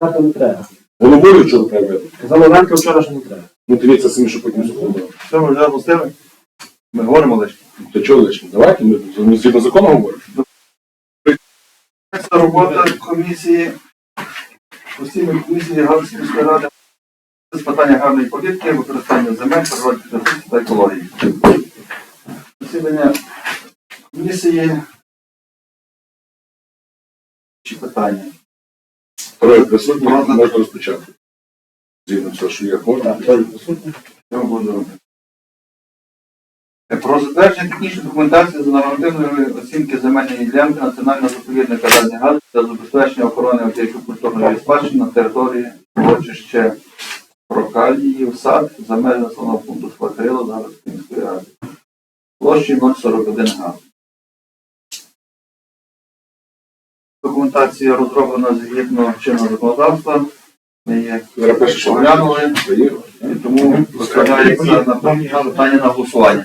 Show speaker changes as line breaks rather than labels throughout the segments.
Так не треба.
Головою вчора треба.
Казали Оленка вчора, що не треба.
Ну дивіться самі, що потім зробили.
Що ми вже пустили? Ми говоримо лише.
То чого лише? Давайте ми, ми згідно закону говоримо.
Це робота комісії, постійної комісії Галицької міської ради з питання гарної політики, використання земель, природних ресурсів та екології. Засідання комісії. Чи питання?
Троє присутні, можна розпочати. Згідно все, що є, можна.
Буду робити? Про затвердження технічної документації з нормативної оцінки земельної ділянки національного заповідника Дальні Газ та забезпечення охорони об'єктів культурної спадщини на території урочище Прокаліїв сад за межі населеного пункту Скватрило Галицької міської ради. Площі 041 га. Документація розроблена згідно чинного законодавства. Ми її оглянули. І тому розглядається на питання на голосування.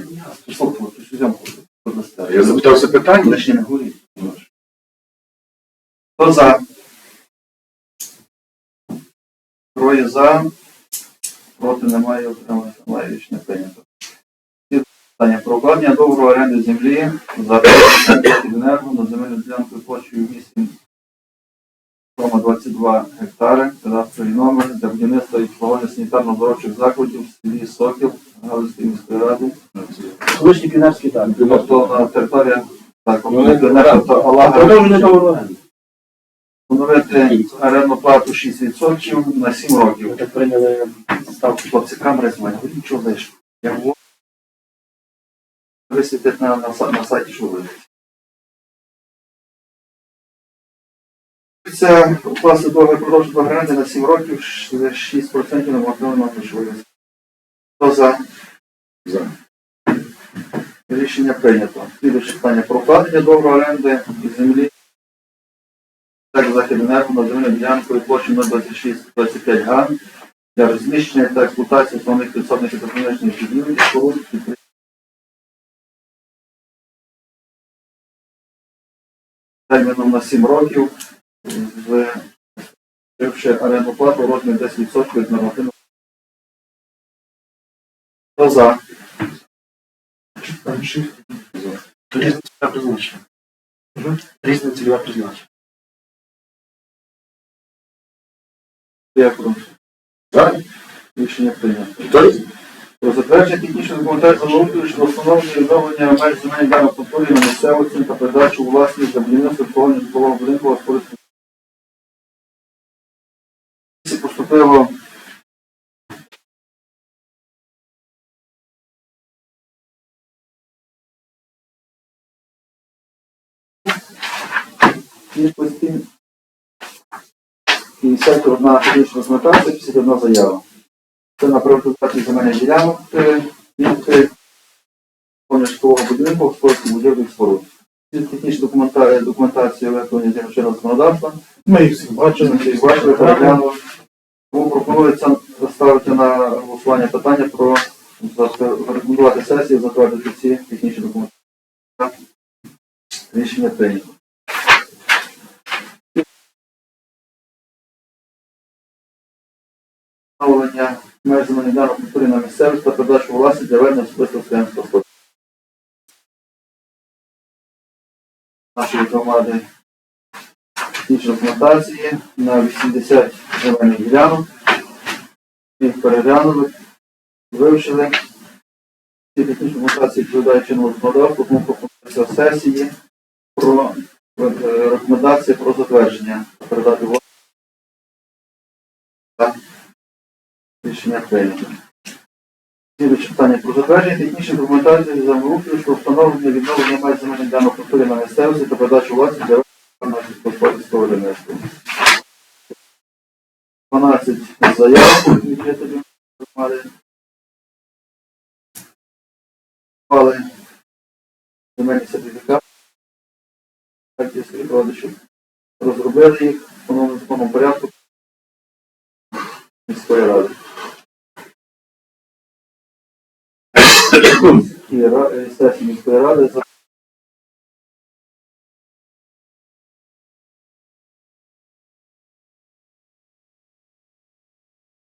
Я запитався питання.
Не. Хто за? Троє за. Проти немає, отрималося немає рішення прийнято. Питання про укладення договору оренди землі за енерго на земельну ділянку площею 8,22 гектари, кадастровий номер для будівництва і обслуговування санітарно-здоровчих закладів в селі Сокіл Галицької міської ради.
Колишній пінарський так.
Тобто на території так,
Ну, не
А
Алага
продовження договору оренди.
встановити орендну плату 6% на 7
Ми
років.
так прийняли ставку.
Камери знімають, говорю, нічого лиш. Я висвітить на, на, на сайті, що ви. Це укласти договір продовження договору оренди на 7 років, 6% на мотивну грошової. Хто за?
За.
Рішення прийнято. Слідуюче питання про укладення договору оренди землі. Так, Західенерго на земельну ділянку і площу 026-25 га для розміщення та експлуатації основних підсобних і технологічних будівель споруд. Терміном на 7 років, вживши оренду плату у розмірі 10% від нормативного. Хто за?
То різне цільове призначення. Різне цільове призначення.
Дякую.
За?
Рішення прийнято. Про затвердження технічної документації землеустрою щодо встановлення відновлення меж земельних культури на місцевості та передачу власність будівництва обслуговування житлового будинку господарського. Поступило кількості 51 технічна документація, 51 заява. Це на приватизацію земельних ділянок е, від е, житлового будинку, господарських будівлі і споруд. Ці технічні документа- документації виготовлені згідно законодавства.
Ми їх всі бачили.
Ми їх бачили, переглянули. Пропонується ставити на голосування питання про рекомендувати сесії затвердити ці технічні документи. Рішення прийнято. Встановлення меж земельних ділянок культури на місцевість та передачу у власність для ведення особистого селянського. Нашої громади технічної документації на 80 земельних ділянок. Їх переглянули, вивчили. Ці технічні документації відповідають чинному законодавству, тому пропонується сесії про е, рекомендації про затвердження передати. Так. Рішення прийнято. Слідуюче питання про затвердження технічної документації за землеустрою про встановлення відновлення меж земельних ділянок культури на місцевості та передачу власності для. 12 заяв від жителів громади. Пали земельні сертифікати. Харківських родичів. Розробили їх в повному законному порядку міської ради. Сесії міської ради за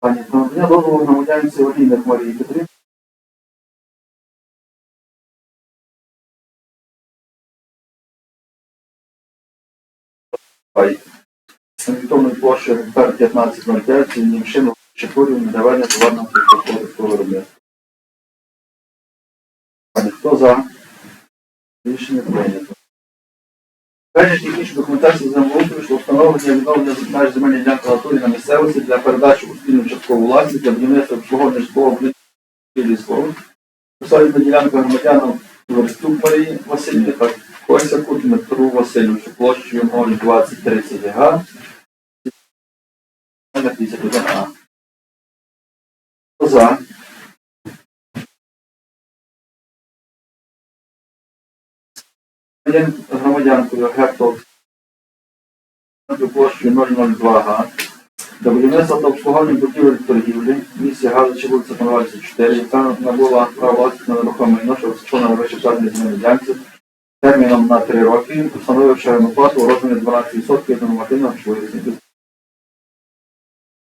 Пані, про надання дозволу громадянці Олійник Марії Петрівні. Санітовної площі гектар 1505, Німшину, Чепурів, недавання товарного сільськогосподарського виробництва. Пані, хто за? Рішення прийнято. Перші технічні документації землеустрою, що встановлення відновлення меж земельної ділянки натурі на місцевості для передачі у спільну часткову власність для будівництва обслуговування житлового будинку споруд. Посадівна ділянка громадянам Верстюк Марії та Косяку Дмитру Васильовичу площею 02030 га. 51 А. За. Громадян- Громадянкою Гектор площею 002 га. Для будівництва та обслуговування будівель торгівлі в місті Галичі вулиця Коновальця 4, яка набула право власності на нерухоме майно, що розташована на вищеплатній земельній терміном на 3 роки, встановивши плату у розмірі 12% від нормативного оцінки.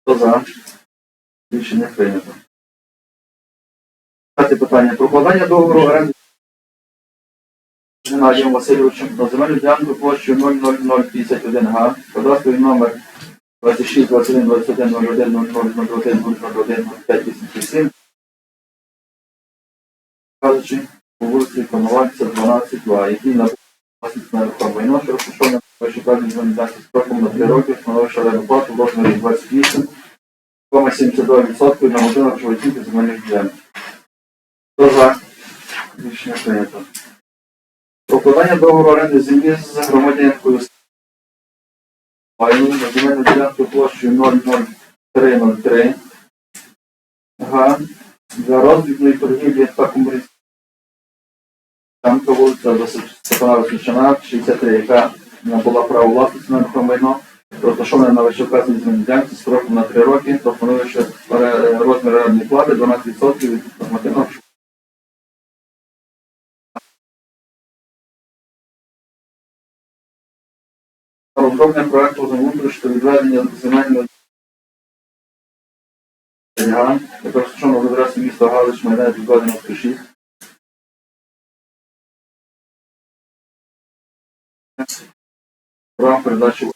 Хто за? Рішення прийнято. Питання. Про укладання договору оренди Геннадієм Васильовичем на земельну ділянку площею 00051 га, кадастровий номер 26, 21, 21, 01, 00, 01, 01, 05, 87. Кажучи, по вулиці Коновальця, 12, 2, який на власність на майно, що розташоване певні організації строком на 3 роки, встановивши оренду плату в розмірі 28, 72% на годинах оцінки земельних ділянок. Хто за? Рішення прийнято. Укладання договору оренди землі з громадянкою на земельну ділянку площею 00303 га для розвідної торгівлі та комерції. Ділянка вулиця Степана Васильчана, 63, яка набула право власності на майно, розташована на вищевказаній земельній ділянці строком на 3 роки, пропонуючи розмір орендної плати 12% від нормативного Розроблення проекту землеустрою відведення земельної яка розташована в адресі міста Галич, майдан відведення 96. Передачі.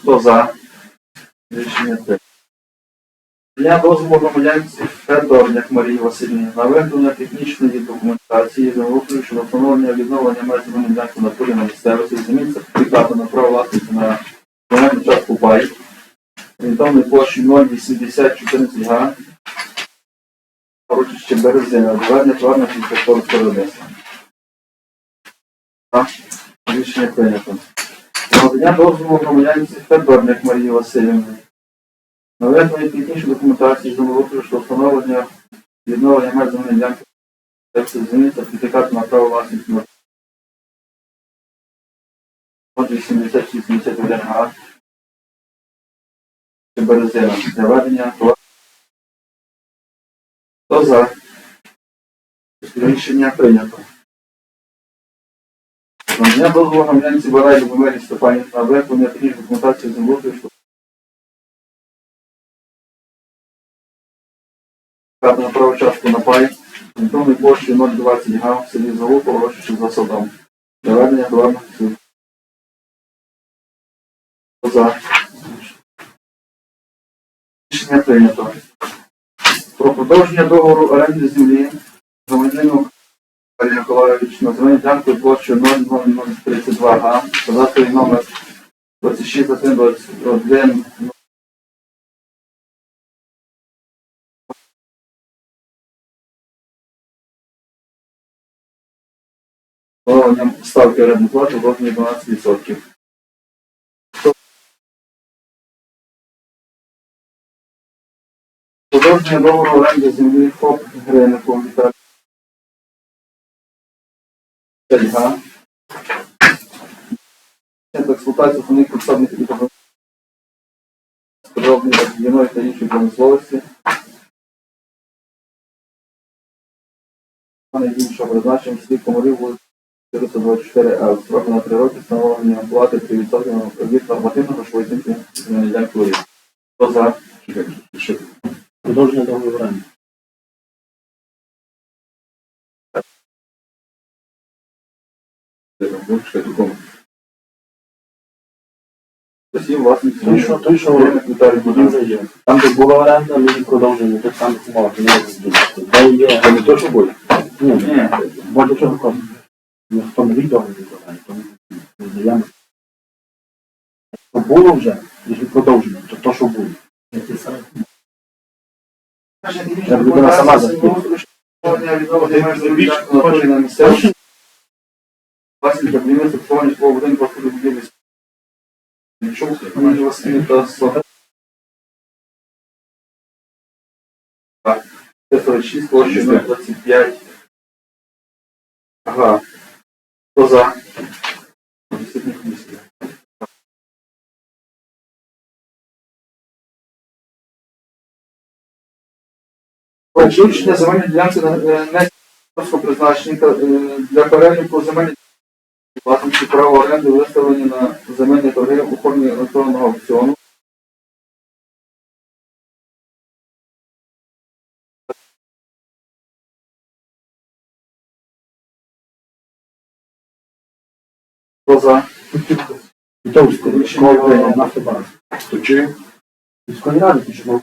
Хто за? Рішення. Для дозволу громадянці Федорняк Марії Васильівні на виготовлення технічної документації землеустрою щодо встановлення відновлення меж ділянки на полі на місцевості, замість сертифікату на право власності на земельну частку пай, орієнтовної площі 08014 га, урочище Березина, доведення товарних сільськогосподарського виробництва. Рішення прийнято. Надання дозволу громадянці Федорняк Марії Васильівни на виготовлення технічної документації щодо встановлення і відновлення меж земельної ділянки Тексти землі сертифікату на право власності на 80-81 га. Березина для ведення. Хто за? Рішення прийнято. Надання дозволу громадянці Барай Любомирі Степані на виготовлення технічної документації землеустрою щодо на право частку на пай. Орієнтовної площі 0,20 га в селі Залуко, урочище за садом. Для ведення товарних сил. За. Рішення прийнято. Про продовження договору оренди землі громадянину Валерію Миколаївичу на земельну ділянку площею 00032 га, кадастровий номер 26 встановленням ставки орендної плати в розмірі 12%. Продовження договору оренди землі ФОП Гринику Віталій. Га. Центр експлуатації основних підсобних і Подробні розвідної та іншої промисловості. Іншого призначення слід комарів вулиці 424 Л. Строк на 3 роки встановлення плати 3% від нормативного грошової оцінки ділянки. Хто за?
Що?
Продовження договору оренди.
Усім власник
Той, що, той, що
Віталій
він є. Там, де була оренда, він продовження тих самих умов, не. Де є?
Це не то, що буде?
Ні,
Ні.
бо до чого хоче. Не відомо від оренди, тому не даємо. Що було вже, і продовження, то то, що було.
Щоб
людина сама захотіла.
на місцевості. Власник будівництва свого будинку проходу будівлі. Нічого, мені власне та слова. Так, 46, площа 25. Ага. Хто за? Включення земельної ділянки на е, призначення е, для переліку земельних власності права оренди виставлені на земельні торги у формі електронного аукціону. За?
Вітовської школи нафтобази.
То чи?
Міської ради, тому що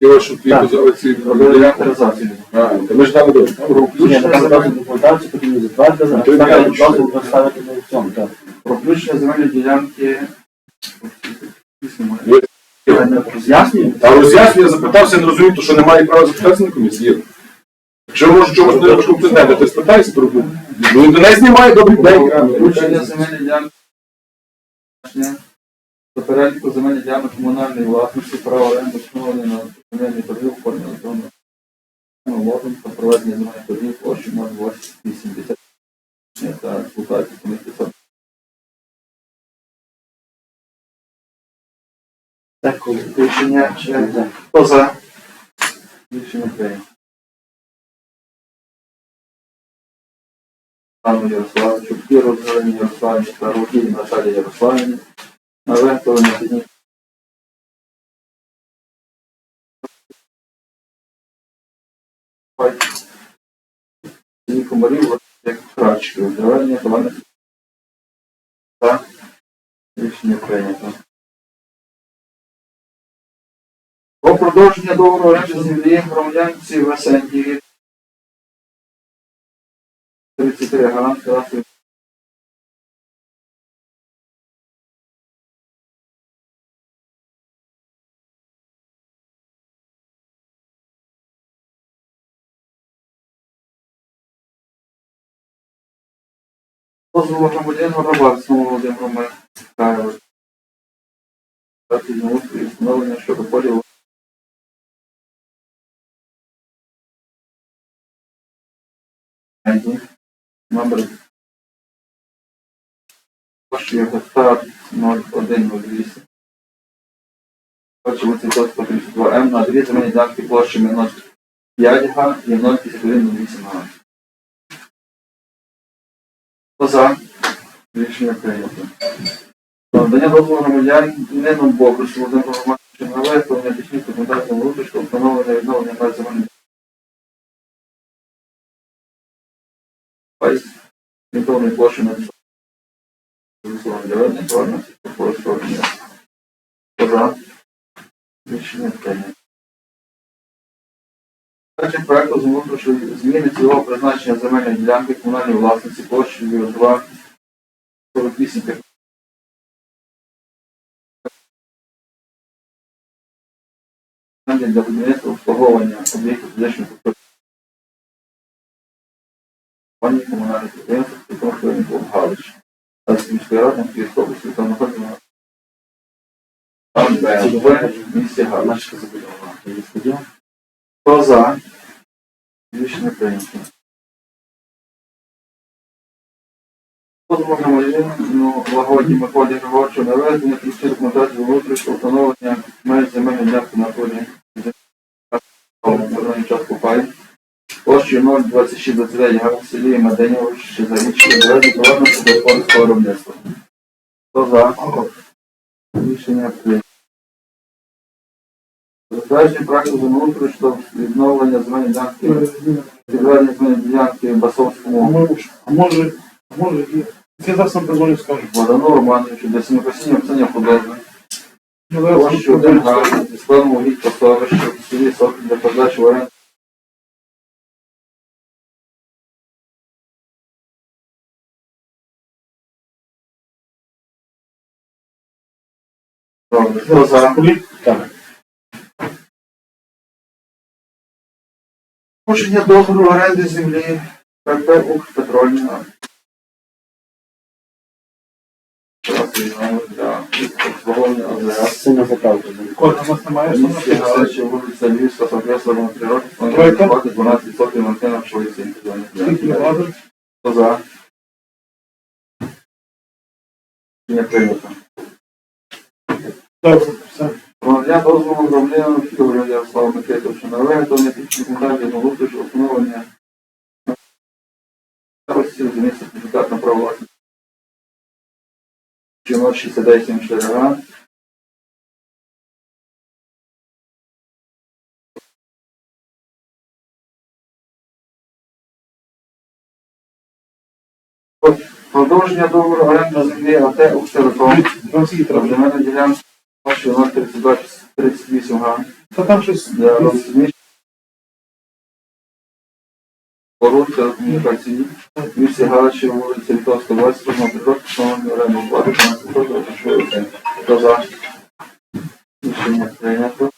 Я що ти
Так.
інвентаризацію.
А, то ми ж там до.
Ні, документацію, затвердили,
Ну, то й
ставили
я
дозвіл поставити на аукціон, так.
Про включення земельної ділянки.
Роз'яснюємо?
А роз'яснення запитався, не розумію, то що немає права запитатися на комісії. Якщо може чомусь не важко президента, ти спитайся про Ну до неї знімає добрий день.
Включення земельної ділянки. До переліку земельних ділянок комунальної власності, права оренди встановлені на земельні торги в формі електронного лотом та проведення земельних торгів площі 0,80 та експлуатації комісії. Так, рішення чи хто за? Рішення прийнято. Пану Ярославовичу, Кіру Зелені Ярославівні та Рудій Наталі Ярославівні на виготовлення підні комарів як крачки, доведення товарних та рішення прийнято. Про продовження договору оренди землі громадянці Весенді 33 гарант кадастрової Дозволу громадянину Рабарському Володимиру Михайловичу. Дати знову і встановлення щодо поділу ID, номер площі гектар 0108. Площа вулиці Тоцька 32 М на дві земельні ділянки площами 0,5 га і 0,5108 га. Хто? Рішення прийнято. Надання дозволу громадянином Бобрусу Володимиру Романовичу на виготовлення технічної документації внутрішнього встановлення і відновлення меж земельних Пай орієнтовної площі на висування доведення товарності використовування. За. Рішення прийнято. Першим проектом землеустрою зміни цільового призначення земельної ділянки комунальної власниці площею 2 48 для будівництва обслуговування об'єктів фізичної культури. Пані комунальних підприємств, підприємств Клуб Галич. Та міської ради Київської області та знаходимо АБВ місті Галич. Хто за? Рішення прийнято. Дозволу громадянину Лагоді Миколі Григорчу на введення ключі документації внутрішнього встановлення меж земельної ділянки на полі Зелений час купай. Площею 02629 га в селі Маденєво, ще за річкою, доведення товарності до польського виробництва. Хто за? Рішення прийнято. Затвердження проекту землеустрою щодо відновлення земельної ділянки, відведення земельної ділянки Басовському
А може, а може, а може. Я зараз сам позвоню, скажу.
Богдану Романовичу для сінокосіння обсання худоби.
Я зараз позвоню, скажу.
зі складом угідь пасовища в селі Сокіл для передачі в оренду. Добре.
Так.
Порушення договору оренди землі обслуговування АЗС.
Сильно заправку. Кожна у нас немає, що
Місті Галичі, вулиця Львівська, 3 роки,
Тройка.
12% Мартина Швейці.
Скільки вкладу?
Хто за? Не прийнято.
Добре, все.
Надання дозволу громадянину Фігурю Ярославу Микитовичу на виготовлення технічних деталей благоустрою щодо встановлення старості з місця сертифікат на право власності. 06974 га. Продовження договору оренди землі АТ «Укртереком».
Там скільки треба?
Земельна ділянка площею 032 38 га.
Та там щось.
Для розміщення споруд телекомунікації. Місці Галичі, вулиця Літовська, 20, на природ, встановлення оренду 12 років, що це. Хто за? Рішення прийнято.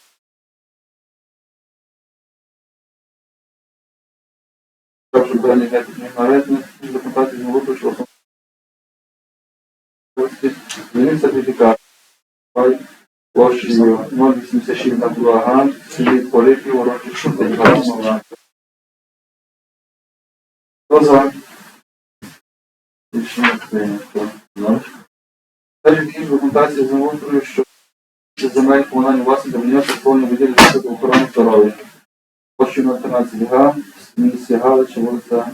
Також дані гетних наредних депутатів не виключило. Змінив сертифікат. Площею 0,86 на 2 га, селі Полипів, років 62 Хто за? Рішення прийнято. Далі якісь документації землеустрою, що земель комунальної власності домінюється повні виділі охорони здоров'я. Площею на 13 га, місці Галичі, вулиця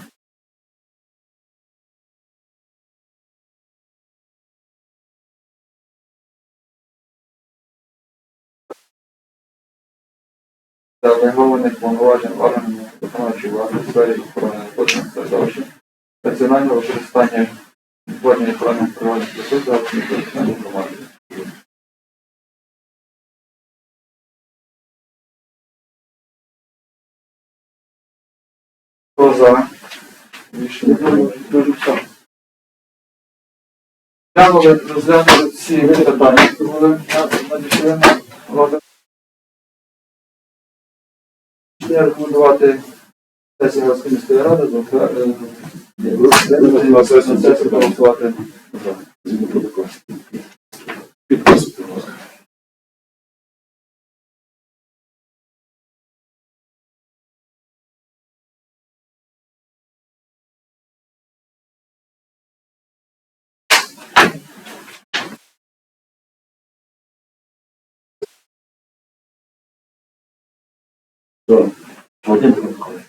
делегованих повноважень органів виконавчої влади у сфері охорони наркотичних середовища, раціонального використання відтворення охорони природних ресурсів та використання громади. За? Рішення.
Дуже все.
Розглянули всі питання, були надійшли на розгляд. Я рекомендувати сесії Галицької міської ради затвердити
На 对条件很
好的。